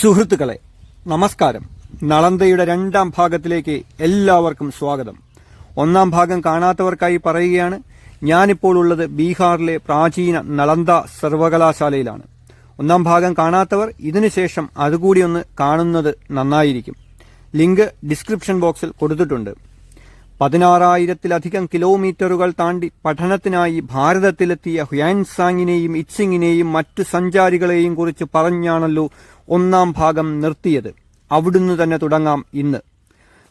സുഹൃത്തുക്കളെ നമസ്കാരം. നളന്തയുടെ രണ്ടാം ഭാഗത്തിലേക്ക് എല്ലാവർക്കും സ്വാഗതം. ഒന്നാം ഭാഗം കാണാത്തവർക്കായി പറയുകയാണ് ഞാനിപ്പോൾ ഉള്ളത് ബീഹാറിലെ പ്രാചീന നളന്ത സർവകലാശാലയിലാണ്. ഒന്നാം ഭാഗം കാണാത്തവർ ഇതിനുശേഷം അതുകൂടി ഒന്ന് കാണുന്നത് നന്നായിരിക്കും. ലിങ്ക് ഡിസ്ക്രിപ്ഷൻ ബോക്സിൽ കൊടുത്തിട്ടുണ്ട്. പതിനാറായിരത്തിലധികം കിലോമീറ്ററുകൾ താണ്ടി പഠനത്തിനായി ഭാരതത്തിലെത്തിയ ഹുയാൻസാങ്ങിനെയും ഇറ്റ്സിങ്ങിനെയും മറ്റു സഞ്ചാരികളെയും കുറിച്ച് പറഞ്ഞാണല്ലോ ഒന്നാം ഭാഗം നിർത്തിയത്. അവിടുന്ന് തന്നെ തുടങ്ങാം ഇന്ന്.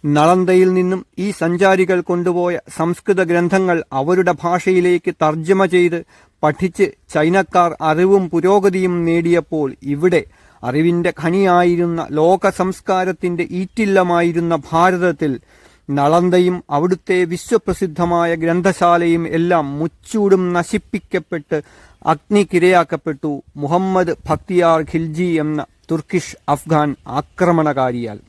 നളന്തയിൽ നിന്നും ഈ സഞ്ചാരികൾ കൊണ്ടുപോയ സംസ്കൃത ഗ്രന്ഥങ്ങൾ അവരുടെ ഭാഷയിലേക്ക് തർജമ ചെയ്ത് പഠിച്ച് ചൈനക്കാർ അറിവും പുരോഗതിയും നേടിയപ്പോൾ ഇവിടെ അറിവിന്റെ ഖനിയായിരുന്ന ലോക സംസ്കാരത്തിന്റെ ഈറ്റില്ലമായിരുന്ന ഭാരതത്തിൽ നളന്തയും അവിടുത്തെ വിശ്വപ്രസിദ്ധമായ ഗ്രന്ഥശാലയും എല്ലാം മുച്ചൂടും നശിപ്പിക്കപ്പെട്ട് അഗ്നിക്കിരയാക്കപ്പെട്ടു മുഹമ്മദ് ഭക്തിയാർ ഖിൽജി എന്ന തുർക്കിഷ് അഫ്ഗാൻ ആക്രമണകാരിയാൽ.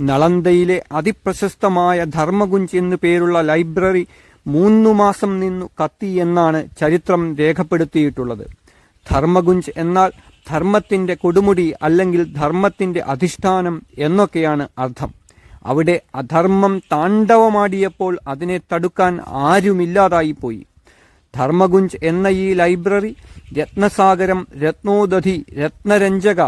നളന്തയിലെ അതിപ്രശസ്തമായ ധർമ്മകുഞ്ച് എന്നു പേരുള്ള ലൈബ്രറി മൂന്നു മാസം നിന്നു കത്തി എന്നാണ് ചരിത്രം രേഖപ്പെടുത്തിയിട്ടുള്ളത്. ധർമ്മകുഞ്ച് എന്നാൽ ധർമ്മത്തിന്റെ കൊടുമുടി അല്ലെങ്കിൽ ധർമ്മത്തിന്റെ അധിഷ്ഠാനം എന്നൊക്കെയാണ് അർത്ഥം. അവിടെ അധർമ്മം താണ്ഡവമാടിയപ്പോൾ അതിനെ തടുക്കാൻ ആരുമില്ലാതായിപ്പോയി ധർമ്മകുഞ്ച് എന്ന ഈ ലൈബ്രറി രത്നസാഗരം രത്നോദധി രത്നരഞ്ജക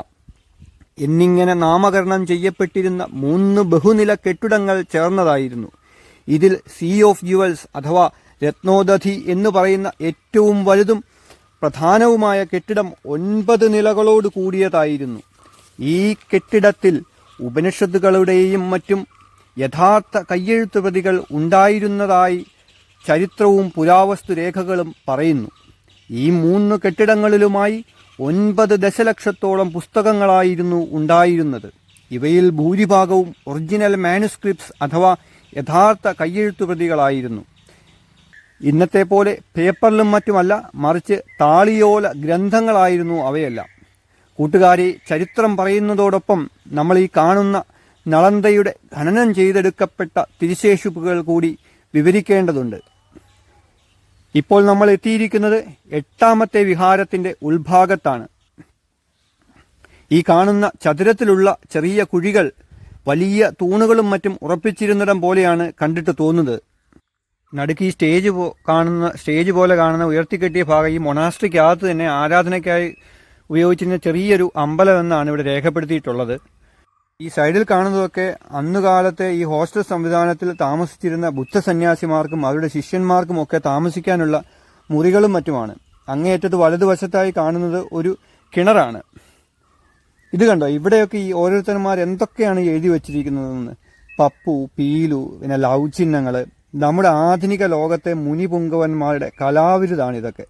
എന്നിങ്ങനെ നാമകരണം ചെയ്യപ്പെട്ടിരുന്ന മൂന്ന് ബഹുനില കെട്ടിടങ്ങൾ ചേർന്നതായിരുന്നു. ഇതിൽ സീ ഓഫ് ജുവൽസ് അഥവാ രത്നോദധി എന്ന് പറയുന്ന ഏറ്റവും വലുതും പ്രധാനവുമായ കെട്ടിടം ഒൻപത് നിലകളോട് കൂടിയതായിരുന്നു. ഈ കെട്ടിടത്തിൽ ഉപനിഷത്തുകളുടെയും മറ്റും യഥാർത്ഥ കയ്യെഴുത്തുപ്രതികൾ ഉണ്ടായിരുന്നതായി ചരിത്രവും പുരാവസ്തു രേഖകളും പറയുന്നു. ഈ മൂന്ന് കെട്ടിടങ്ങളിലുമായി ഒൻപത് ദശലക്ഷത്തോളം പുസ്തകങ്ങളായിരുന്നു ഉണ്ടായിരുന്നത്. ഇവയിൽ ഭൂരിഭാഗവും ഒറിജിനൽ മാനുസ്ക്രിപ്റ്റ്സ് അഥവാ യഥാർത്ഥ കയ്യെഴുത്തു പ്രതികളായിരുന്നു ഇന്നത്തെ പോലെ പേപ്പറിലും മറ്റുമല്ല മറിച്ച് താളിയോല ഗ്രന്ഥങ്ങളായിരുന്നു അവയെല്ലാം. കൂട്ടുകാരെ ചരിത്രം പറയുന്നതോടൊപ്പം നമ്മൾ ഈ കാണുന്ന നളന്തയുടെ ഖനനം ചെയ്തെടുക്കപ്പെട്ട തിരിശേഷിപ്പുകൾ കൂടി വിവരിക്കേണ്ടതുണ്ട്. ഇപ്പോൾ നമ്മൾ എത്തിയിരിക്കുന്നത് എട്ടാമത്തെ വിഹാരത്തിന്റെ ഉൾഭാഗത്താണ്. ഈ കാണുന്ന ചതുരത്തിലുള്ള ചെറിയ കുഴികൾ വലിയ തൂണുകളും മറ്റും ഉറപ്പിച്ചിരുന്നിടം പോലെയാണ് കണ്ടിട്ട് തോന്നുന്നത്. നടുക്ക് ഈ സ്റ്റേജ് കാണുന്ന സ്റ്റേജ് പോലെ കാണുന്ന ഉയർത്തിക്കെട്ടിയ ഭാഗം ഈ മൊണാസ്ട്രിക്കകത്ത് തന്നെ ആരാധനയ്ക്കായി ഉപയോഗിച്ചിരുന്ന ചെറിയൊരു അമ്പലം എന്നാണ് ഇവിടെ രേഖപ്പെടുത്തിയിട്ടുള്ളത്. ഈ സൈഡിൽ കാണുന്നതൊക്കെ അന്നുകാലത്തെ ഈ ഹോസ്റ്റൽ സംവിധാനത്തിൽ താമസിച്ചിരുന്ന ബുദ്ധ സന്യാസിമാർക്കും അവരുടെ ശിഷ്യന്മാർക്കും ഒക്കെ താമസിക്കാനുള്ള മുറികളും മറ്റുമാണ്. അങ്ങേയറ്റത്ത് വലതുവശത്തായി കാണുന്നത് ഒരു കിണറാണ്. ഇത് കണ്ടോ? ഇവിടെയൊക്കെ ഈ ഓരോരുത്തന്മാർ എന്തൊക്കെയാണ് എഴുതി വച്ചിരിക്കുന്നതെന്ന്? പപ്പു പീലു പിന്നെ ലവ് ചിഹ്നങ്ങൾ നമ്മുടെ ആധുനിക ലോകത്തെ മുനിപുങ്കവന്മാരുടെ കലാവിരുതാണ് ഇതൊക്കെ.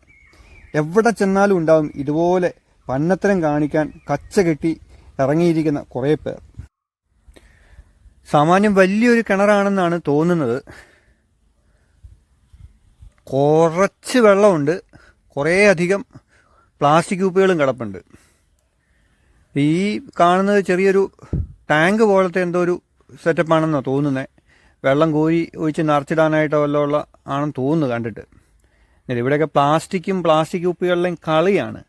എവിടെ ചെന്നാലും ഉണ്ടാവും ഇതുപോലെ പന്നത്തരം കാണിക്കാൻ കച്ച കെട്ടി ഇറങ്ങിയിരിക്കുന്ന കുറേ പേർ. സാമാന്യം വലിയൊരു കിണറാണെന്നാണ് തോന്നുന്നത്. കുറച്ച് വെള്ളമുണ്ട്. കുറേ അധികം പ്ലാസ്റ്റിക് കുപ്പികളും കിടപ്പുണ്ട്. ഈ കാണുന്നത് ചെറിയൊരു ടാങ്ക് പോലത്തെ എന്തോ ഒരു സെറ്റപ്പാണെന്നാണ് തോന്നുന്നത് വെള്ളം കോരി ഒഴിച്ച് നിറച്ചിടാനായിട്ടോ വല്ലതുള്ള ആണെന്ന് തോന്നുന്നു കണ്ടിട്ട്. ഇവിടെയൊക്കെ പ്ലാസ്റ്റിക്കും പ്ലാസ്റ്റിക് കുപ്പികളിലെയും കളിയാണ്.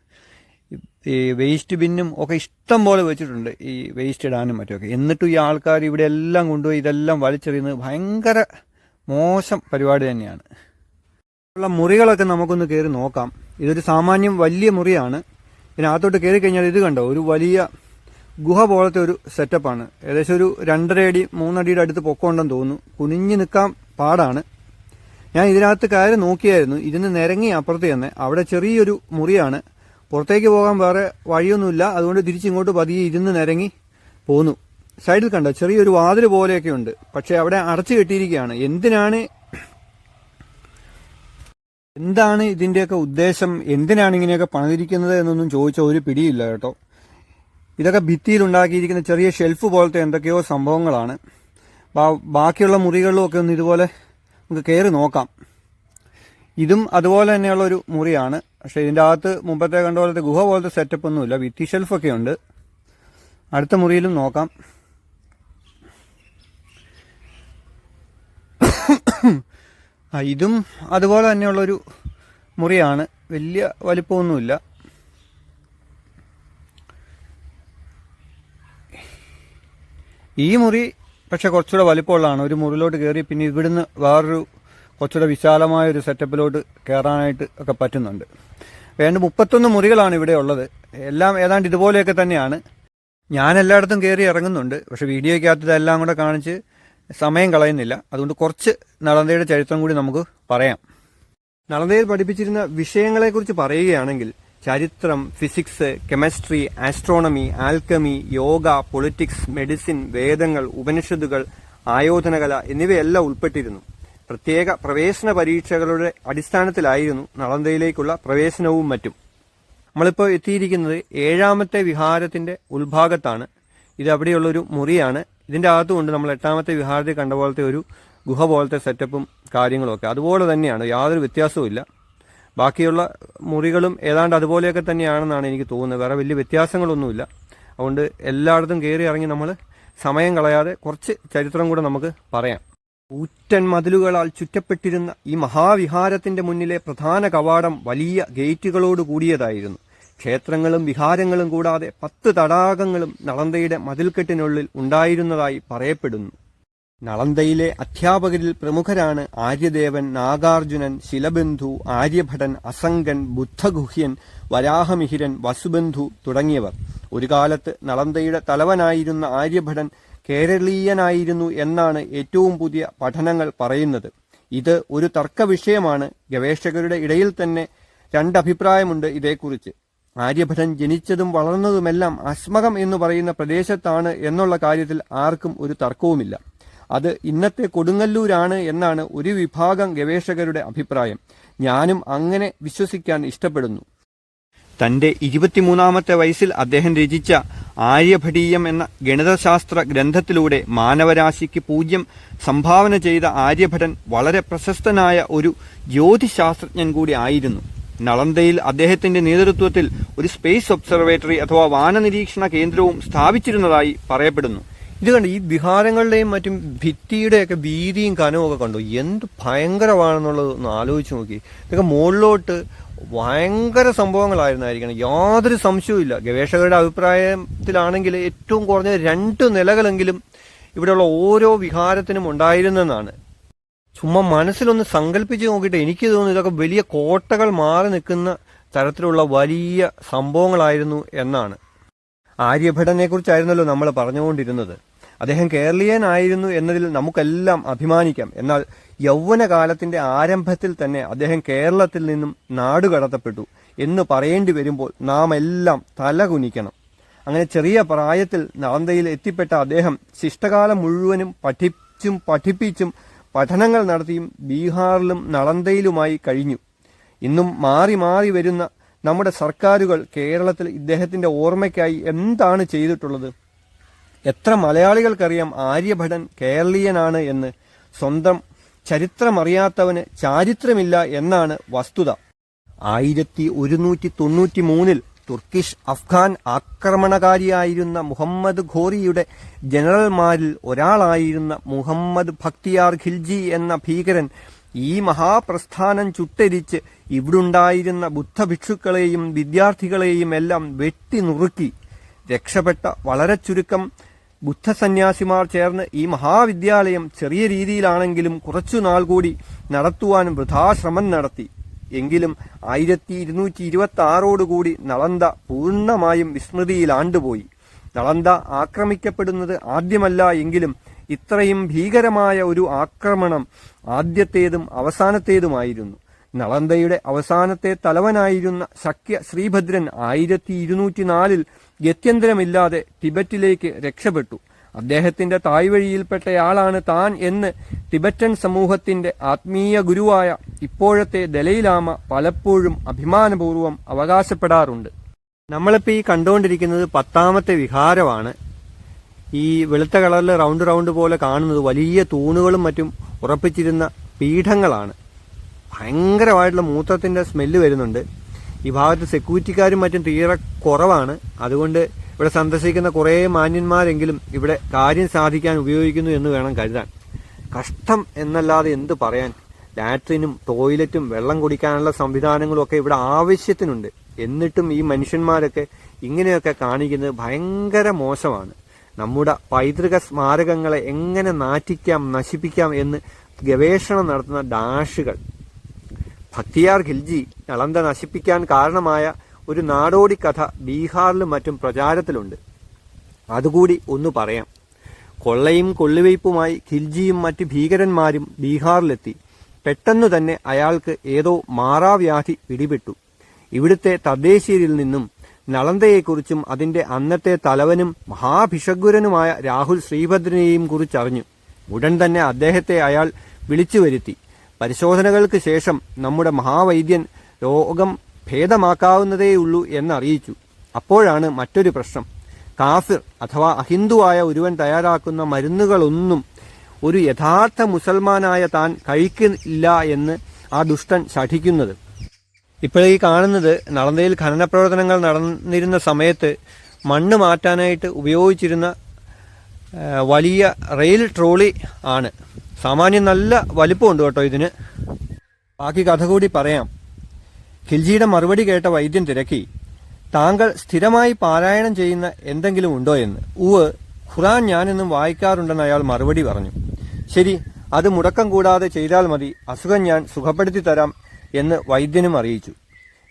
ഈ വേസ്റ്റ് ബിന്നും ഒക്കെ ഇഷ്ടം പോലെ വെച്ചിട്ടുണ്ട്. ഈ വേസ്റ്റ് ഇടാനും മറ്റുമൊക്കെ. എന്നിട്ടും ഈ ആൾക്കാർ ഇവിടെ എല്ലാം കൊണ്ടുപോയി ഇതെല്ലാം വലിച്ചെറിയുന്നത് ഭയങ്കര മോശം പരിപാടി തന്നെയാണ്. ഉള്ള മുറികളൊക്കെ നമുക്കൊന്ന് കയറി നോക്കാം. ഇതൊരു സാമാന്യം വലിയ മുറിയാണ്. ഇതിനകത്തോട്ട് കയറി കഴിഞ്ഞാൽ ഇത് കണ്ടോ? ഒരു വലിയ ഗുഹ പോലത്തെ ഒരു സെറ്റപ്പാണ്. ഏകദേശം ഒരു രണ്ടര അടി മൂന്നടിയുടെ അടുത്ത് പൊക്കമുണ്ടെന്ന് തോന്നുന്നു. കുനിഞ്ഞു നിൽക്കാൻ പാടാണ്. ഞാൻ ഇതിനകത്ത് കയറി നോക്കിയായിരുന്നു. ഇതിന് നിരങ്ങി അപ്പുറത്ത് തന്നെ. അവിടെ ചെറിയൊരു മുറിയാണ്. പുറത്തേക്ക് പോകാൻ വേറെ വഴിയൊന്നുമില്ല. അതുകൊണ്ട് തിരിച്ചിങ്ങോട്ട് പതിയെ ഇരുന്ന് നിരങ്ങി പോന്നു. സൈഡിൽ കണ്ട? ചെറിയൊരു വാതിൽ പോലെയൊക്കെ ഉണ്ട്. പക്ഷെ അവിടെ അടച്ചു കെട്ടിയിരിക്കുകയാണ്. എന്തിനാണ് എന്താണ് ഇതിന്റെയൊക്കെ ഉദ്ദേശം? എന്തിനാണ് ഇങ്ങനെയൊക്കെ പണിതിരിക്കുന്നത് എന്നൊന്നും ചോദിച്ച ഒരു പിടിയില്ല കേട്ടോ. ഇതൊക്കെ ഭിത്തിയിൽ ഉണ്ടാക്കിയിരിക്കുന്ന ചെറിയ ഷെൽഫ് പോലത്തെ എന്തൊക്കെയോ സംഭവങ്ങളാണ്. ബാക്കിയുള്ള മുറികളിലും ഒക്കെ ഒന്ന് ഇതുപോലെ നമുക്ക് കയറി നോക്കാം. ഇതും അതുപോലെ തന്നെയുള്ള ഒരു മുറിയാണ്. പക്ഷെ ഇതിന്റെ അകത്ത് മുമ്പത്തെ കണ്ട പോലത്തെ ഗുഹ പോലത്തെ സെറ്റപ്പ് ഒന്നുമില്ല. വിത്തി ഷെൽഫൊക്കെ ഉണ്ട്. അടുത്ത മുറിയിലും നോക്കാം. ഇതും അതുപോലെ തന്നെയുള്ളൊരു മുറിയാണ്. വലിയ വലിപ്പമൊന്നുമില്ല. ഈ മുറി പക്ഷെ കുറച്ചുകൂടെ വലിപ്പമുള്ളതാണ്. ഒരു മുറിയിലോട്ട് കയറി പിന്നെ ഇവിടുന്ന് വേറൊരു കുറച്ചുകൂടെ വിശാലമായ ഒരു സെറ്റപ്പിലോട്ട് കയറാനായിട്ട് ഒക്കെ പറ്റുന്നുണ്ട്. വേണ്ട മുപ്പത്തൊന്ന് മുറികളാണ് ഇവിടെ ഉള്ളത്. എല്ലാം ഏതാണ്ട് ഇതുപോലെയൊക്കെ തന്നെയാണ്. ഞാൻ എല്ലായിടത്തും കയറി ഇറങ്ങുന്നുണ്ട്. പക്ഷെ വീഡിയോയ്ക്കകത്ത് ഇതെല്ലാം കൂടെ കാണിച്ച് സമയം കളയുന്നില്ല. അതുകൊണ്ട് കുറച്ച് നളന്തയുടെ ചരിത്രം കൂടി നമുക്ക് പറയാം. നളന്തയിൽ പഠിപ്പിച്ചിരുന്ന വിഷയങ്ങളെക്കുറിച്ച് പറയുകയാണെങ്കിൽ ചരിത്രം physics chemistry astronomy alchemy yoga politics medicine വേദങ്ങൾ ഉപനിഷത്തുകൾ ആയോധനകല എന്നിവയെല്ലാം ഉൾപ്പെട്ടിരുന്നു. പ്രത്യേക പ്രവേശന പരീക്ഷകളുടെ അടിസ്ഥാനത്തിലായിരുന്നു നളന്ദയിലേക്കുള്ള പ്രവേശനവും മറ്റും. നമ്മളിപ്പോൾ എത്തിയിരിക്കുന്നത് ഏഴാമത്തെ വിഹാരത്തിന്റെ ഉൾഭാഗത്താണ്. ഇത് അവിടെയുള്ളൊരു മുറിയാണ്. ഇതിന്റെ അകത്തുകൊണ്ട് നമ്മൾ എട്ടാമത്തെ വിഹാരത്തിൽ കണ്ട പോലത്തെ ഒരു ഗുഹ പോലത്തെ സെറ്റപ്പും കാര്യങ്ങളൊക്കെ. അതുപോലെ തന്നെയാണ് യാതൊരു വ്യത്യാസവും ഇല്ല. ബാക്കിയുള്ള മുറികളും ഏതാണ്ട് അതുപോലെയൊക്കെ തന്നെയാണെന്നാണ് എനിക്ക് തോന്നുന്നത്. വേറെ വലിയ വ്യത്യാസങ്ങളൊന്നുമില്ല. അതുകൊണ്ട് എല്ലായിടത്തും കയറി ഇറങ്ങി നമ്മൾ സമയം കളയാതെ കുറച്ച് ചരിത്രം കൂടെ നമുക്ക് പറയാം. ഊറ്റൻ മതിലുകളാൽ ചുറ്റപ്പെട്ടിരുന്ന ഈ മഹാവിഹാരത്തിന്റെ മുന്നിലെ പ്രധാന കവാടം വലിയ ഗേറ്റുകളോട് കൂടിയതായിരുന്നു. ക്ഷേത്രങ്ങളും വിഹാരങ്ങളും കൂടാതെ പത്ത് തടാകങ്ങളും നളന്തയുടെ മതിൽക്കെട്ടിനുള്ളിൽ ഉണ്ടായിരുന്നതായി പറയപ്പെടുന്നു. നളന്തയിലെ അധ്യാപകരിൽ പ്രമുഖരാണ് ആര്യദേവൻ നാഗാർജുനൻ ശിലബന്ധു ആര്യഭടൻ അസംഗൻ ബുദ്ധഗുഹ്യൻ വരാഹമിഹിരൻ വസുബന്ധു തുടങ്ങിയവർ. ഒരു കാലത്ത് നളന്തയുടെ തലവനായിരുന്ന ആര്യഭടൻ കേരളീയനായിരുന്നു എന്നാണ് ഏറ്റവും പുതിയ പഠനങ്ങൾ പറയുന്നത്. ഇത് ഒരു തർക്ക വിഷയമാണ് ഗവേഷകരുടെ ഇടയിൽ തന്നെ രണ്ടഭിപ്രായമുണ്ട് ഇതേക്കുറിച്ച്. ആര്യഭടൻ ജനിച്ചതും വളർന്നതുമെല്ലാം അസ്മകം എന്ന് പറയുന്ന പ്രദേശത്താണ് എന്നുള്ള കാര്യത്തിൽ ആർക്കും ഒരു തർക്കവുമില്ല. അത് ഇന്നത്തെ കൊടുങ്ങല്ലൂരാണ് എന്നാണ് ഒരു വിഭാഗം ഗവേഷകരുടെ അഭിപ്രായം. ഞാനും അങ്ങനെ വിശ്വസിക്കാൻ ഇഷ്ടപ്പെടുന്നു. തന്റെ ഇരുപത്തിമൂന്നാമത്തെ വയസ്സിൽ അദ്ദേഹം രചിച്ച ആര്യഭടീയം എന്ന ഗണിതശാസ്ത്ര ഗ്രന്ഥത്തിലൂടെ മാനവരാശിക്ക് പൂജ്യം സംഭാവന ചെയ്ത ആര്യഭടൻ വളരെ പ്രശസ്തനായ ഒരു ജ്യോതിശാസ്ത്രജ്ഞൻ കൂടി ആയിരുന്നു. നളന്തയിൽ അദ്ദേഹത്തിന്റെ നേതൃത്വത്തിൽ ഒരു സ്പേസ് ഒബ്സർവേറ്ററി അഥവാ വാനനിരീക്ഷണ കേന്ദ്രവും സ്ഥാപിച്ചിരുന്നതായി പറയപ്പെടുന്നു. ഇത് കണ്ട് ഈ വിഹാരങ്ങളുടെയും മറ്റും ഭിത്തിയുടെയൊക്കെ വീതിയും കനവും ഒക്കെ കണ്ടു. എന്ത് ഭയങ്കരമാണെന്നുള്ളത് ഒന്ന് ആലോചിച്ച് നോക്കി. ഇതൊക്കെ മുകളിലോട്ട് ഭയങ്കര സംഭവങ്ങളായിരുന്നായിരിക്കണം. യാതൊരു സംശയവും ഗവേഷകരുടെ അഭിപ്രായത്തിലാണെങ്കിൽ ഏറ്റവും കുറഞ്ഞ രണ്ട് നിലകളെങ്കിലും ഇവിടെയുള്ള ഓരോ വിഹാരത്തിനും ഉണ്ടായിരുന്നെന്നാണ്. ചുമ്മാ മനസ്സിലൊന്ന് സങ്കല്പിച്ച് നോക്കിയിട്ട് എനിക്ക് തോന്നുന്നു ഇതൊക്കെ വലിയ കോട്ടകൾ മാറി നിൽക്കുന്ന തരത്തിലുള്ള വലിയ സംഭവങ്ങളായിരുന്നു എന്നാണ്. ആര്യഭടനെക്കുറിച്ചായിരുന്നല്ലോ നമ്മൾ പറഞ്ഞുകൊണ്ടിരുന്നത്. അദ്ദേഹം കേരളീയനായിരുന്നു എന്നതിൽ നമുക്കെല്ലാം അഭിമാനിക്കാം. എന്നാൽ യൗവനകാലത്തിന്റെ ആരംഭത്തിൽ തന്നെ അദ്ദേഹം കേരളത്തിൽ നിന്നും നാടുകടത്തപ്പെട്ടു എന്ന് പറയേണ്ടി വരുമ്പോൾ നാം എല്ലാം തലകുനിക്കണം. അങ്ങനെ ചെറിയ പ്രായത്തിൽ നാന്തയിൽ എത്തിപ്പെട്ട അദ്ദേഹം ശിഷ്ടകാലം മുഴുവനും പഠിച്ചും പഠിപ്പിച്ചും പഠനങ്ങൾ നടത്തിയും ബീഹാറിലും നളന്തയിലുമായി കഴിഞ്ഞു. ഇന്നും മാറി മാറി വരുന്ന നമ്മുടെ സർക്കാരുകൾ കേരളത്തിൽ ഇദ്ദേഹത്തിന്റെ ഓർമ്മയ്ക്കായി എന്താണ് ചെയ്തിട്ടുള്ളത്? എത്ര മലയാളികൾക്കറിയാം ആര്യഭടൻ കേരളീയനാണ് എന്ന്? സ്വന്തം ചരിത്രമറിയാത്തവന് ചാരിത്രമില്ല എന്നാണ് വസ്തുത. ആയിരത്തി ഒരുന്നൂറ്റി തൊണ്ണൂറ്റി മൂന്നിൽ തുർക്കിഷ് അഫ്ഗാൻ ആക്രമണകാരിയായിരുന്ന മുഹമ്മദ് ഘോറിയുടെ ജനറൽമാരിൽ ഒരാളായിരുന്ന മുഹമ്മദ് ഭക്തിയാർ ഖിൽജി എന്ന ഭീകരൻ ഈ മഹാപ്രസ്ഥാനം ചുട്ടരിച്ച് ഇവിടുണ്ടായിരുന്ന ബുദ്ധഭിക്ഷുക്കളെയും വിദ്യാർത്ഥികളെയും എല്ലാം വെട്ടി നുറുക്കി രക്ഷപ്പെട്ട വളരെ ചുരുക്കം ബുദ്ധസന്യാസിമാർ ചേർന്ന് ഈ മഹാവിദ്യാലയം ചെറിയ രീതിയിലാണെങ്കിലും കുറച്ചു നാൾ കൂടി നടത്തുവാൻ വൃഥാശ്രമം നടത്തി. എങ്കിലും ആയിരത്തി ഇരുന്നൂറ്റി ഇരുപത്തി ആറോടുകൂടി നളന്ത പൂർണമായും വിസ്മൃതിയിലാണ്ടുപോയി. നളന്ത ആക്രമിക്കപ്പെടുന്നത് ആദ്യമല്ല എങ്കിലും ഇത്രയും ഭീകരമായ ഒരു ആക്രമണം ആദ്യത്തേതും അവസാനത്തേതുമായിരുന്നു. നളന്തയുടെ അവസാനത്തെ തലവനായിരുന്ന ശക്യ ശ്രീഭദ്രൻ ആയിരത്തി ഇരുന്നൂറ്റി നാലിൽ ഗത്യന്തരമില്ലാതെ ടിബറ്റിലേക്ക് രക്ഷപ്പെട്ടു. അദ്ദേഹത്തിന്റെ തായ്വഴിയിൽപ്പെട്ടയാളാണ് താൻ എന്ന് ടിബറ്റൻ സമൂഹത്തിന്റെ ആത്മീയ ഗുരുവായ ഇപ്പോഴത്തെ ദലൈലാമ പലപ്പോഴും അഭിമാനപൂർവം അവകാശപ്പെടാറുണ്ട്. നമ്മളിപ്പോൾ ഈ കണ്ടുകൊണ്ടിരിക്കുന്നത് പത്താമത്തെ വിഹാരമാണ്. ഈ വെളുത്ത കളറിൽ റൗണ്ട് റൗണ്ട് പോലെ കാണുന്നത് വലിയ തൂണുകളും മറ്റും ഉറപ്പിച്ചിരുന്ന പീഠങ്ങളാണ്. ഭയങ്കരമായിട്ടുള്ള മൂത്രത്തിന്റെ സ്മെല്ല് വരുന്നുണ്ട്. ഈ ഭാഗത്ത് സെക്യൂരിറ്റിക്കാരും മറ്റും തീരെ കുറവാണ്. അതുകൊണ്ട് ഇവിടെ സന്ദർശിക്കുന്ന കുറേ മാന്യന്മാരെങ്കിലും ഇവിടെ കാര്യം സാധിക്കാൻ ഉപയോഗിക്കുന്നു എന്ന് വേണം കരുതാൻ. കഷ്ടം എന്നല്ലാതെ എന്ത് പറയാൻ? ലാട്രിനും ടോയ്ലറ്റും വെള്ളം കുടിക്കാനുള്ള സംവിധാനങ്ങളും ഒക്കെ ഇവിടെ ആവശ്യത്തിനുണ്ട്. എന്നിട്ടും ഈ മനുഷ്യന്മാരൊക്കെ ഇങ്ങനെയൊക്കെ കാണിക്കുന്നത് ഭയങ്കര മോശമാണ്. നമ്മുടെ പൈതൃക സ്മാരകങ്ങളെ എങ്ങനെ നാറ്റിക്കാം നശിപ്പിക്കാം എന്ന് ഗവേഷണം നടത്തുന്ന ഡാഷുകൾ. ഭക്തിയാർ ഖിൽജി നളന്ദ നശിപ്പിക്കാൻ കാരണമായ ഒരു നാടോടി കഥ ബീഹാറിലും മറ്റും പ്രചാരത്തിലുണ്ട്. അതുകൂടി ഒന്ന് പറയാം. കൊള്ളയും കൊള്ളിവയ്പുമായി ഖിൽജിയും മറ്റ് ഭീകരന്മാരും ബീഹാറിലെത്തി. പെട്ടെന്നു തന്നെ അയാൾക്ക് ഏതോ മാറാവ്യാധി പിടിപെട്ടു. ഇവിടുത്തെ തദ്ദേശീയരിൽ നിന്നും നളന്തയെക്കുറിച്ചും അതിന്റെ അന്നത്തെ തലവനും മഹാഭിഷഗ്വരനുമായ രാഹുൽ ശ്രീഭദ്രനെയും കുറിച്ചറിഞ്ഞു. ഉടൻ തന്നെ അദ്ദേഹത്തെ അയാൾ വിളിച്ചു വരുത്തി പരിശോധനകൾക്ക് ശേഷം നമ്മുടെ മഹാവൈദ്യൻ രോഗം ഭേദമാക്കാവുന്നതേയുള്ളൂ എന്നറിയിച്ചു. അപ്പോഴാണ് മറ്റൊരു പ്രശ്നം. കാഫിർ അഥവാ അഹിന്ദുവായ ഒരുവൻ തയ്യാറാക്കുന്ന മരുന്നുകളൊന്നും ഒരു യഥാർത്ഥ മുസൽമാനായ താൻ കഴിക്കില്ല എന്ന് ആ ദുഷ്ടൻ ശഠിക്കുന്നത്. ഇപ്പോഴീ കാണുന്നത് നളന്തയിൽ ഖനന പ്രവർത്തനങ്ങൾ നടന്നിരുന്ന സമയത്ത് മണ്ണ് മാറ്റാനായിട്ട് ഉപയോഗിച്ചിരുന്ന വലിയ റെയിൽ ട്രോളി ആണ്. സാമാന്യം നല്ല വലിപ്പമുണ്ട് കേട്ടോ ഇതിന്. ബാക്കി കഥ കൂടി പറയാം. ഖിൽജിയുടെ മറുപടി കേട്ട വൈദ്യൻ തിരക്കി. താങ്കൾ സ്ഥിരമായി പാരായണം ചെയ്യുന്ന എന്തെങ്കിലും ഉണ്ടോ എന്ന്. ഉവ് ഖുറാൻ ഞാനെന്നും വായിക്കാറുണ്ടെന്ന് അയാൾ മറുപടി പറഞ്ഞു. ശരി അത് മുടക്കം കൂടാതെ ചെയ്താൽ മതി. അസുഖം ഞാൻ സുഖപ്പെടുത്തി തരാം എന്ന് വൈദ്യനും അറിയിച്ചു.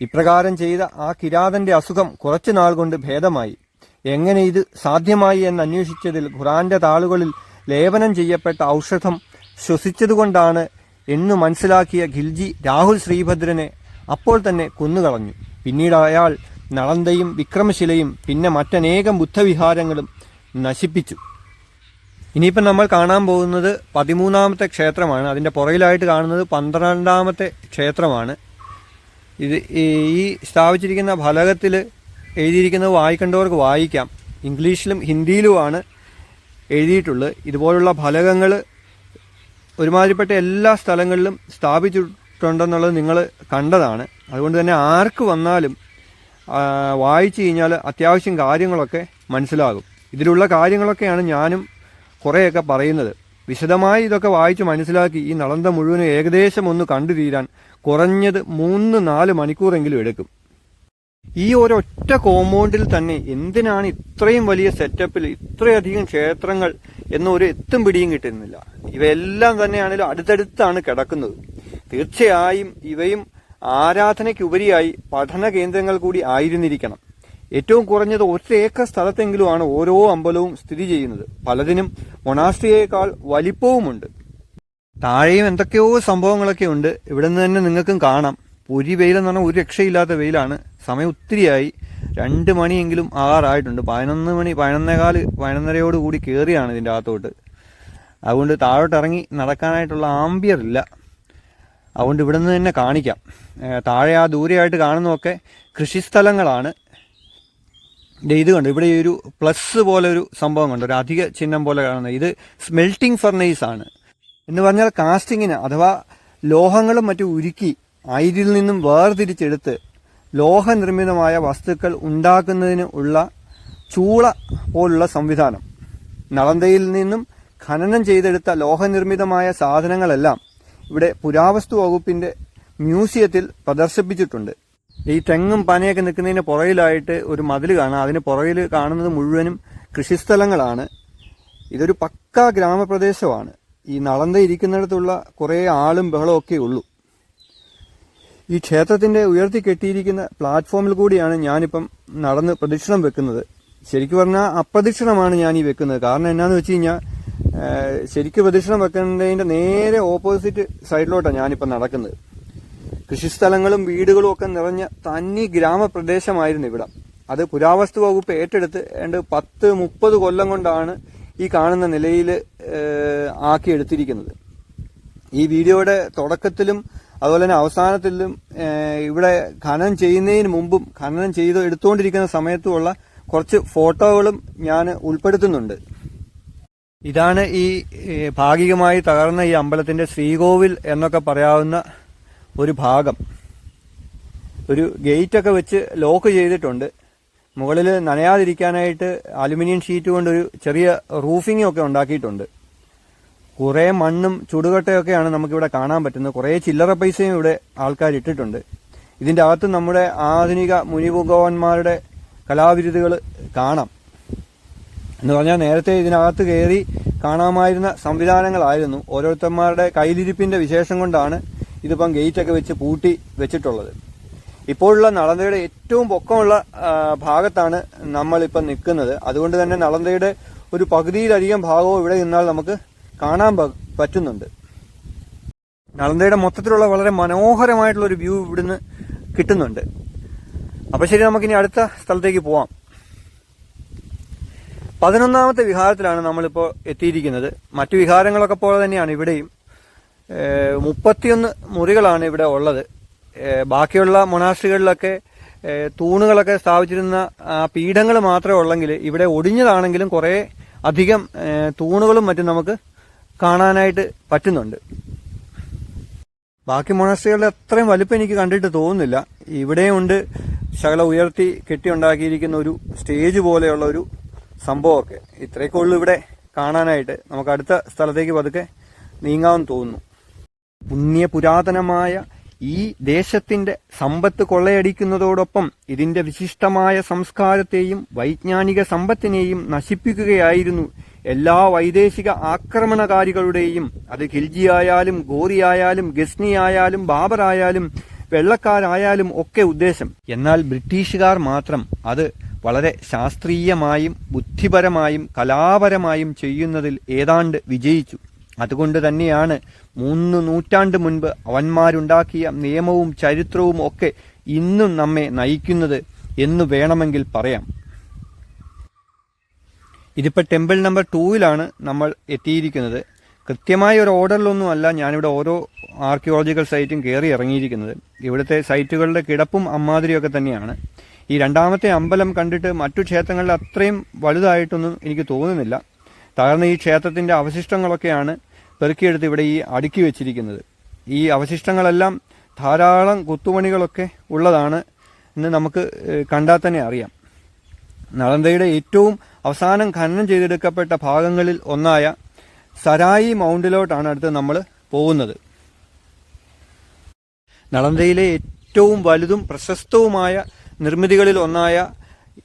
ഇപ്രകാരം ചെയ്ത ആ കിരാതന്റെ അസുഖം കുറച്ചു നാൾ കൊണ്ട് ഭേദമായി. എങ്ങനെ ഇത് സാധ്യമായി എന്ന് അന്വേഷിച്ചതിൽ ഖുറാന്റെ താളുകളിൽ ലേപനം ചെയ്യപ്പെട്ട ഔഷധം ശ്വസിച്ചതുകൊണ്ടാണ് എന്ന് മനസ്സിലാക്കിയ ഖിൽജി രാഹുൽ ശ്രീഭദ്രനെ അപ്പോൾ തന്നെ കൊന്നുകളഞ്ഞു. പിന്നീട് അയാൾ നളന്തയും വിക്രമശിലയും പിന്നെ മറ്റനേകം ബുദ്ധവിഹാരങ്ങളും നശിപ്പിച്ചു. ഇനിയിപ്പം നമ്മൾ കാണാൻ പോകുന്നത് പതിമൂന്നാമത്തെ ക്ഷേത്രമാണ്. അതിന്റെ പുറകിലായിട്ട് കാണുന്നത് പന്ത്രണ്ടാമത്തെ ക്ഷേത്രമാണ്. ഇത് ഈ സ്ഥാപിച്ചിരിക്കുന്ന ഫലകത്തിൽ എഴുതിയിരിക്കുന്നത് വായിക്കേണ്ടവർക്ക് വായിക്കാം. ഇംഗ്ലീഷിലും ഹിന്ദിയിലുമാണ് എഴുതിയിട്ടുള്ളത്. ഇതുപോലുള്ള ഫലകങ്ങൾ ഒരുമാതിരിപ്പെട്ട എല്ലാ സ്ഥലങ്ങളിലും സ്ഥാപിച്ചിട്ടുണ്ടെന്നുള്ളത് നിങ്ങൾ കണ്ടതാണ്. അതുകൊണ്ട് തന്നെ ആർക്ക് വന്നാലും വായിച്ചു കഴിഞ്ഞാൽ അത്യാവശ്യം കാര്യങ്ങളൊക്കെ മനസ്സിലാകും. ഇതിലുള്ള കാര്യങ്ങളൊക്കെയാണ് ഞാനും കുറേയൊക്കെ പറയുന്നത്. വിശദമായി ഇതൊക്കെ വായിച്ച് മനസ്സിലാക്കി ഈ നളന്ത മുഴുവനും ഏകദേശം ഒന്ന് കണ്ടു തീരാൻ കുറഞ്ഞത് മൂന്ന് നാല് മണിക്കൂറെങ്കിലും എടുക്കും. ഈ ഒരൊറ്റ കോമ്പൗണ്ടിൽ തന്നെ എന്തിനാണ് ഇത്രയും വലിയ സെറ്റപ്പിൽ ഇത്രയധികം ക്ഷേത്രങ്ങൾ എന്നൊരു എത്തും പിടിയും കിട്ടുന്നില്ല. ഇവയെല്ലാം തന്നെയാണെങ്കിലും അടുത്തടുത്താണ് കിടക്കുന്നത്. തീർച്ചയായും ഇവയും ആരാധനയ്ക്കുപരിയായി പഠന കേന്ദ്രങ്ങൾ കൂടി ആയിരുന്നിരിക്കണം. ഏറ്റവും കുറഞ്ഞത് ഒരു ഏക്കർ സ്ഥലത്തെങ്കിലുമാണ് ഓരോ അമ്പലവും സ്ഥിതി ചെയ്യുന്നത്. പലതിനും മൊണാസ്ട്രിയേക്കാൾ വലിപ്പവുമുണ്ട്. താഴെയും എന്തൊക്കെയോ സംഭവങ്ങളൊക്കെ ഉണ്ട്. ഇവിടെ നിന്ന് തന്നെ നിങ്ങൾക്കും കാണാം. പൊരി വെയിലെന്ന് പറഞ്ഞാൽ ഒരു രക്ഷയില്ലാത്ത വെയിലാണ്. സമയം ഒത്തിരിയായി. രണ്ട് മണിയെങ്കിലും ആറായിട്ടുണ്ട്. പതിനൊന്ന് മണി പതിനൊന്നേകാൽ പതിനൊന്നരയോട് കൂടി കയറിയാണ് ഇതിന്റെ അകത്തോട്ട്. അതുകൊണ്ട് താഴോട്ട് ഇറങ്ങി നടക്കാനായിട്ടുള്ള ആംബിയർ ഇല്ല. അതുകൊണ്ട് ഇവിടെ നിന്ന് തന്നെ കാണിക്കാം. താഴെ ആ ദൂരെയായിട്ട് കാണുന്നതൊക്കെ കൃഷിസ്ഥലങ്ങളാണ് ഇത് കണ്ടു? ഇവിടെ ഒരു പ്ലസ് പോലെ ഒരു സംഭവം കണ്ടു? ഒരു അധിക ചിഹ്നം പോലെ കാണുന്നത്. ഇത് സ്മെൽറ്റിംഗ് ഫർണൈസാണ് ആണ്. എന്ന് പറഞ്ഞാൽ കാസ്റ്റിങ്ങിന് അഥവാ ലോഹങ്ങളും മറ്റും ഉരുക്കി അയിരിൽ നിന്നും വേർതിരിച്ചെടുത്ത് ലോഹനിർമ്മിതമായ വസ്തുക്കൾ ഉണ്ടാക്കുന്നതിന് ഉള്ള ചൂള പോലുള്ള സംവിധാനം. നളന്തയിൽ നിന്നും ഖനനം ചെയ്തെടുത്ത ലോഹനിർമ്മിതമായ സാധനങ്ങളെല്ലാം ഇവിടെ പുരാവസ്തു വകുപ്പിന്റെ മ്യൂസിയത്തിൽ പ്രദർശിപ്പിച്ചിട്ടുണ്ട്. ഈ തെങ്ങും പനയൊക്കെ നിൽക്കുന്നതിന് പുറകിലായിട്ട് ഒരു മതിൽ കാണാം. അതിന് പുറകിൽ കാണുന്നത് മുഴുവനും കൃഷിസ്ഥലങ്ങളാണ്. ഇതൊരു പക്കാ ഗ്രാമപ്രദേശമാണ്. ഈ നളന്ത ഇരിക്കുന്നിടത്തുള്ള കുറേ ആളും ബഹളമൊക്കെ ഉള്ളൂ. ഈ ക്ഷേത്രത്തിന്റെ ഉയർത്തി കെട്ടിയിരിക്കുന്ന പ്ലാറ്റ്ഫോമിൽ കൂടിയാണ് ഞാനിപ്പം നടന്ന് പ്രദക്ഷിണം വെക്കുന്നത്. ശരിക്കും പറഞ്ഞാൽ അപ്രദക്ഷിണമാണ് ഞാൻ ഈ വെക്കുന്നത്. കാരണം എന്നാന്ന് വെച്ച് കഴിഞ്ഞാൽ ശരിക്കും പ്രദക്ഷിണം വെക്കുന്നതിന്റെ നേരെ ഓപ്പോസിറ്റ് സൈഡിലോട്ടാണ് ഞാനിപ്പം നടക്കുന്നത്. കൃഷിസ്ഥലങ്ങളും വീടുകളും ഒക്കെ നിറഞ്ഞ തന്നി ഗ്രാമപ്രദേശമായിരുന്നു ഇവിടെ. അത് പുരാവസ്തു വകുപ്പ് ഏറ്റെടുത്ത് ഏണ്ട് പത്ത് മുപ്പത് കൊല്ലം കൊണ്ടാണ് ഈ കാണുന്ന നിലയിൽ ആക്കിയെടുത്തിരിക്കുന്നത് ഈ വീഡിയോയുടെ തുടക്കത്തിലും അതുപോലെ തന്നെ അവസാനത്തിലും ഇവിടെ ഖനനം ചെയ്യുന്നതിന് മുമ്പും ഖനനം ചെയ്ത് എടുത്തുകൊണ്ടിരിക്കുന്ന സമയത്തുമുള്ള കുറച്ച് ഫോട്ടോകളും ഞാൻ ഉൾപ്പെടുത്തുന്നുണ്ട്. ഇതാണ് ഈ ഭാഗികമായി തകർന്ന ഈ അമ്പലത്തിന്റെ ശ്രീകോവിൽ എന്നൊക്കെ പറയാവുന്ന ഒരു ഭാഗം. ഒരു ഗേറ്റ് ഒക്കെ വെച്ച് ലോക്ക് ചെയ്തിട്ടുണ്ട്. മുകളിൽ നനയാതിരിക്കാനായിട്ട് അലുമിനിയം ഷീറ്റ് കൊണ്ട് ഒരു ചെറിയ റൂഫിംഗ് ഒക്കെ ഉണ്ടാക്കിയിട്ടുണ്ട്. കുറേ മണ്ണും ചുടുകട്ടയൊക്കെയാണ് നമുക്കിവിടെ കാണാൻ പറ്റുന്നത്. കുറേ ചില്ലറ പൈസയും ഇവിടെ ആൾക്കാർ ഇട്ടിട്ടുണ്ട്. ഇതിന്റെ അകത്ത് നമ്മുടെ ആധുനിക മുനിഭഗവാന്മാരുടെ കലാവിരുതുകൾ കാണാം. എന്ന് പറഞ്ഞാൽ നേരത്തെ ഇതിനകത്ത് കയറി കാണാമായിരുന്ന സംവിധാനങ്ങളായിരുന്നു. ഓരോരുത്തന്മാരുടെ കയ്യിലിരിപ്പിന്റെ വിശേഷം കൊണ്ടാണ് ഇതിപ്പം ഗേറ്റൊക്കെ വെച്ച് പൂട്ടി വെച്ചിട്ടുള്ളത്. ഇപ്പോഴുള്ള നളന്തയുടെ ഏറ്റവും പൊക്കമുള്ള ഭാഗത്താണ് നമ്മളിപ്പം നിൽക്കുന്നത്. അതുകൊണ്ട് തന്നെ നളന്തയുടെ ഒരു പകുതിയിലധികം ഭാഗവും ഇവിടെ നിന്നാൽ നമുക്ക് കാണാൻ പറ്റുന്നുണ്ട്. നളന്തയുടെ മൊത്തത്തിലുള്ള വളരെ മനോഹരമായിട്ടുള്ള ഒരു വ്യൂ ഇവിടുന്ന് കിട്ടുന്നുണ്ട്. അപ്പൊ ശരി നമുക്കിനി അടുത്ത സ്ഥലത്തേക്ക് പോവാം. പതിനൊന്നാമത്തെ വിഹാരത്തിലാണ് നമ്മളിപ്പോൾ എത്തിയിരിക്കുന്നത്. മറ്റു വിഹാരങ്ങളൊക്കെ പോലെ തന്നെയാണ് ഇവിടെയും. മുപ്പത്തിയൊന്ന് മുറികളാണ് ഇവിടെ ഉള്ളത്. ബാക്കിയുള്ള മൊണാസ്ട്രികളിലൊക്കെ തൂണുകളൊക്കെ സ്ഥാപിച്ചിരുന്ന പീഠങ്ങൾ മാത്രമേ ഉള്ളെങ്കിൽ ഇവിടെ ഒടിഞ്ഞതാണെങ്കിലും കുറേ അധികം തൂണുകളും മറ്റും നമുക്ക് കാണാനായിട്ട് പറ്റുന്നുണ്ട്. ബാക്കി മൊണാസ്ട്രികളുടെ അത്രയും വലുപ്പം എനിക്ക് കണ്ടിട്ട് തോന്നുന്നില്ല. ഇവിടെയും ഉണ്ട്. ശകല ഉയർത്തി കെട്ടിയുണ്ടാക്കിയിരിക്കുന്ന ഒരു സ്റ്റേജ് പോലെയുള്ള ഒരു സംഭവമൊക്കെ. ഇത്രയൊക്കെ ഉള്ളു ഇവിടെ കാണാനായിട്ട്. നമുക്ക് അടുത്ത സ്ഥലത്തേക്ക് പതുക്കെ നീങ്ങാമെന്ന് തോന്നുന്നു. പുണ്യ പുരാതനമായ ഈ ദേശത്തിന്റെ സമ്പത്ത് കൊള്ളയടിക്കുന്നതോടൊപ്പം ഇതിന്റെ വിശിഷ്ടമായ സംസ്കാരത്തെയും വൈജ്ഞാനിക സമ്പത്തിനെയും നശിപ്പിക്കുകയായിരുന്നു എല്ലാ വൈദേശിക ആക്രമണകാരികളുടെയും അത് ഖിൽജിയായാലും ഗോറിയായാലും ഗസ്നിയായാലും ബാബറായാലും വെള്ളക്കാരായാലും ഒക്കെ ഉദ്ദേശം. എന്നാൽ ബ്രിട്ടീഷുകാർ മാത്രം അത് വളരെ ശാസ്ത്രീയമായും ബുദ്ധിപരമായും കലാപരമായും ചെയ്യുന്നതിൽ ഏതാണ്ട് വിജയിച്ചു. അതുകൊണ്ട് തന്നെയാണ് മൂന്ന് നൂറ്റാണ്ട് മുൻപ് അവന്മാരുണ്ടാക്കിയ നിയമവും ചരിത്രവും ഒക്കെ ഇന്നും നമ്മെ നയിക്കുന്നത് എന്ന് വേണമെങ്കിൽ പറയാം. ഇതിപ്പോൾ ടെമ്പിൾ നമ്പർ ടൂവിലാണ് നമ്മൾ എത്തിയിരിക്കുന്നത്. കൃത്യമായ ഒരു ഓർഡറിലൊന്നും അല്ല ഞാനിവിടെ ഓരോ ആർക്കിയോളജിക്കൽ സൈറ്റും കയറി ഇറങ്ങിയിരിക്കുന്നത്. ഇവിടുത്തെ സൈറ്റുകളുടെ കിടപ്പും അമ്മാതിരിയൊക്കെ തന്നെയാണ്. ഈ രണ്ടാമത്തെ അമ്പലം കണ്ടിട്ട് മറ്റു ക്ഷേത്രങ്ങളിൽ അത്രയും വലുതായിട്ടൊന്നും എനിക്ക് തോന്നുന്നില്ല. തകർന്ന ഈ ക്ഷേത്രത്തിന്റെ അവശിഷ്ടങ്ങളൊക്കെയാണ് പെറുക്കിയെടുത്ത് ഇവിടെ ഈ അടുക്കി വെച്ചിരിക്കുന്നത്. ഈ അവശിഷ്ടങ്ങളെല്ലാം ധാരാളം കുത്തുപണികളൊക്കെ ഉള്ളതാണ് എന്ന് നമുക്ക് കണ്ടാൽ തന്നെ അറിയാം. നളന്തയുടെ ഏറ്റവും അവസാനം ഖനനം ചെയ്തെടുക്കപ്പെട്ട ഭാഗങ്ങളിൽ ഒന്നായ സരായി മൗണ്ടിലോട്ടാണ് അടുത്ത് നമ്മൾ പോകുന്നത്. നളന്ദയിലെ ഏറ്റവും വലുതും പ്രശസ്തവുമായ നിർമ്മിതികളിൽ ഒന്നായ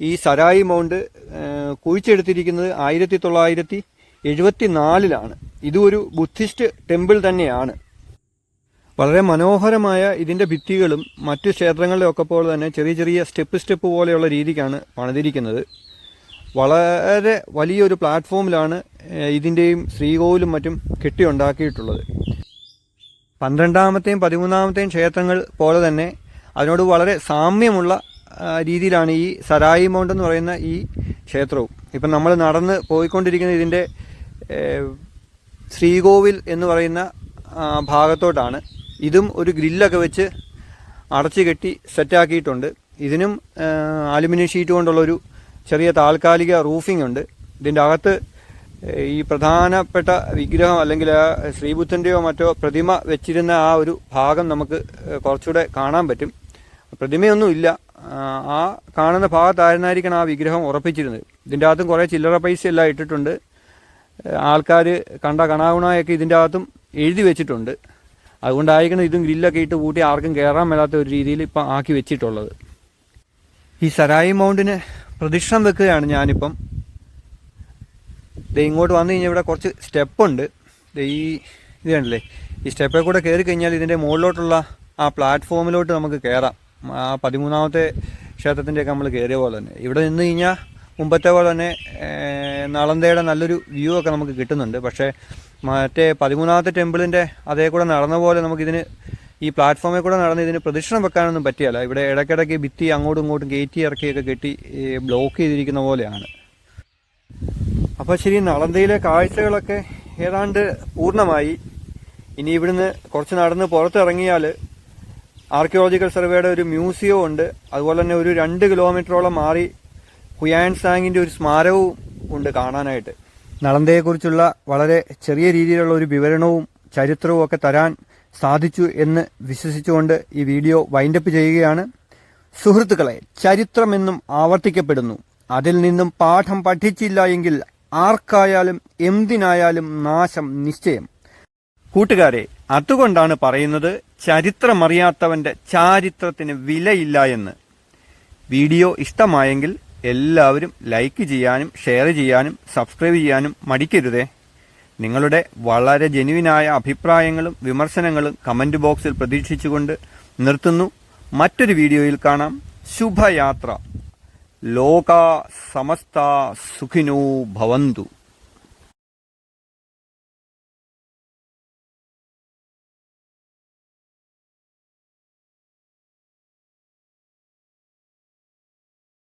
ഈ സരായി മൗണ്ട് കുഴിച്ചെടുത്തിരിക്കുന്നത് ആയിരത്തി തൊള്ളായിരത്തി എഴുപത്തിനാലിലാണ് ഇതും ഒരു ബുദ്ധിസ്റ്റ് ടെമ്പിൾ തന്നെയാണ്. വളരെ മനോഹരമായ ഇതിന്റെ ഭിത്തികളും മറ്റു ക്ഷേത്രങ്ങളിലെ ഒക്കെ പോലെ തന്നെ ചെറിയ ചെറിയ സ്റ്റെപ്പ് സ്റ്റെപ്പ് പോലെയുള്ള രീതിക്കാണ് പണിതിരിക്കുന്നത്. വളരെ വലിയൊരു പ്ലാറ്റ്ഫോമിലാണ് ഇതിന്റെയും ശ്രീകോവിലും മറ്റും കെട്ടിയുണ്ടാക്കിയിട്ടുള്ളത്. പന്ത്രണ്ടാമത്തെയും പതിമൂന്നാമത്തെയും ക്ഷേത്രങ്ങൾ പോലെ തന്നെ അതിനോട് വളരെ സാമ്യമുള്ള രീതിയിലാണ് ഈ സരായി മൗണ്ട് എന്ന് പറയുന്ന ഈ ക്ഷേത്രവും. ഇപ്പം നമ്മൾ നടന്ന് പോയിക്കൊണ്ടിരിക്കുന്ന ഇതിന്റെ ശ്രീകോവിൽ എന്ന് പറയുന്ന ഭാഗത്തോട്ടാണ്. ഇതും ഒരു ഗ്രില്ലൊക്കെ വെച്ച് അടച്ചു കെട്ടി സെറ്റാക്കിയിട്ടുണ്ട്. ഇതിനും അലുമിനിയം ഷീറ്റ് കൊണ്ടുള്ളൊരു ചെറിയ താൽക്കാലിക റൂഫിംഗ് ഉണ്ട്. ഇതിന്റെ അകത്ത് ഈ പ്രധാനപ്പെട്ട വിഗ്രഹം അല്ലെങ്കിൽ ആ ശ്രീബുദ്ധന്റെയോ മറ്റോ പ്രതിമ വെച്ചിരുന്ന ആ ഒരു ഭാഗം നമുക്ക് കുറച്ചുകൂടെ കാണാൻ പറ്റും. പ്രതിമയൊന്നും ഇല്ല. ആ, ആ കാണുന്ന ഭാഗത്തായിരുന്നായിരിക്കണം ആ വിഗ്രഹം ഉറപ്പിച്ചിരുന്നത്. ഇതിന്റെ അകത്തും കുറേ ചില്ലറ പൈസ എല്ലാം ഇട്ടിട്ടുണ്ട്. ആൾക്കാർ കണ്ട കണാകുണായൊക്കെ ഇതിന്റെ അകത്തും എഴുതി വെച്ചിട്ടുണ്ട്. അതുകൊണ്ടായിരിക്കണം ഇതും ഗ്രില്ലൊക്കെ ഇട്ട് കൂട്ടി ആർക്കും കയറാൻ മേലാത്ത ഒരു രീതിയിൽ ഇപ്പം ആക്കി വെച്ചിട്ടുള്ളത്. ഈ സരായി മൗണ്ടിന് പ്രദക്ഷിണം വെക്കുകയാണ് ഞാനിപ്പം. ഇങ്ങോട്ട് വന്നു കഴിഞ്ഞാൽ ഇവിടെ കുറച്ച് സ്റ്റെപ്പുണ്ട്. ഈ ഇത് കണ്ടില്ലേ? ഈ സ്റ്റെപ്പിൽ കൂടെ കയറി കഴിഞ്ഞാൽ ഇതിന്റെ മുകളിലോട്ടുള്ള ആ പ്ലാറ്റ്ഫോമിലോട്ട് നമുക്ക് കയറാം ആ പതിമൂന്നാമത്തെ ക്ഷേത്രത്തിന്റെയൊക്കെ നമ്മൾ കയറിയ പോലെ തന്നെ. ഇവിടെ നിന്ന് കഴിഞ്ഞാൽ മുമ്പത്തെ പോലെ തന്നെ നളന്തയുടെ നല്ലൊരു വ്യൂ ഒക്കെ നമുക്ക് കിട്ടുന്നുണ്ട്. പക്ഷേ മറ്റേ പതിമൂന്നാമത്തെ ടെമ്പിളിന്റെ അതേ കൂടെ നടന്ന പോലെ നമുക്കിതിന് ഈ പ്ലാറ്റ്ഫോമിൽ കൂടെ നടന്ന് ഇതിന് പ്രദക്ഷിണം വെക്കാനൊന്നും പറ്റിയല്ല. ഇവിടെ ഇടയ്ക്കിടയ്ക്ക് ഭിത്തി അങ്ങോട്ടും ഇങ്ങോട്ടും കയറ്റി ഇറക്കിയൊക്കെ കെട്ടി ബ്ലോക്ക് ചെയ്തിരിക്കുന്ന പോലെയാണ്. അപ്പോൾ ശരി നളന്തയിലെ കാഴ്ചകളൊക്കെ ഏതാണ്ട് പൂർണമായി. ഇനി ഇവിടുന്ന് കുറച്ച് നടന്ന് പുറത്തിറങ്ങിയാൽ ആർക്കിയോളജിക്കൽ സർവേയുടെ ഒരു മ്യൂസിയവും ഉണ്ട്. അതുപോലെ തന്നെ ഒരു രണ്ട് കിലോമീറ്ററോളം മാറി ഹുയാൻ സാങ്ങിന്റെ ഒരു സ്മാരകവും ഉണ്ട് കാണാനായിട്ട്. നളന്തയെക്കുറിച്ചുള്ള വളരെ ചെറിയ രീതിയിലുള്ള ഒരു വിവരണവും ചരിത്രവും ഒക്കെ തരാൻ സാധിച്ചു എന്ന് വിശ്വസിച്ചുകൊണ്ട് ഈ വീഡിയോ വൈൻഡപ്പ് ചെയ്യുകയാണ്. സുഹൃത്തുക്കളെ ചരിത്രമെന്നും ആവർത്തിക്കപ്പെടുന്നു. അതിൽ നിന്നും പാഠം പഠിച്ചില്ല എങ്കിൽ ആർക്കായാലും എന്തിനായാലും നാശം നിശ്ചയം. കൂട്ടുകാരെ അതുകൊണ്ടാണ് പറയുന്നത് ചരിത്രമറിയാത്തവന്റെ ചാരിത്രത്തിന് വിലയില്ല എന്ന്. വീഡിയോ ഇഷ്ടമായെങ്കിൽ എല്ലാവരും ലൈക്ക് ചെയ്യാനും ഷെയർ ചെയ്യാനും സബ്സ്ക്രൈബ് ചെയ്യാനും മടിക്കരുതേ. നിങ്ങളുടെ വളരെ ജെനുവിനായ അഭിപ്രായങ്ങളും വിമർശനങ്ങളും കമന്റ് ബോക്സിൽ പ്രതീക്ഷിച്ചുകൊണ്ട് നിർത്തുന്നു. മറ്റൊരു വീഡിയോയിൽ കാണാം. ശുഭയാത്ര. ലോക സമസ്ത സുഖിനോ ഭവന്തു.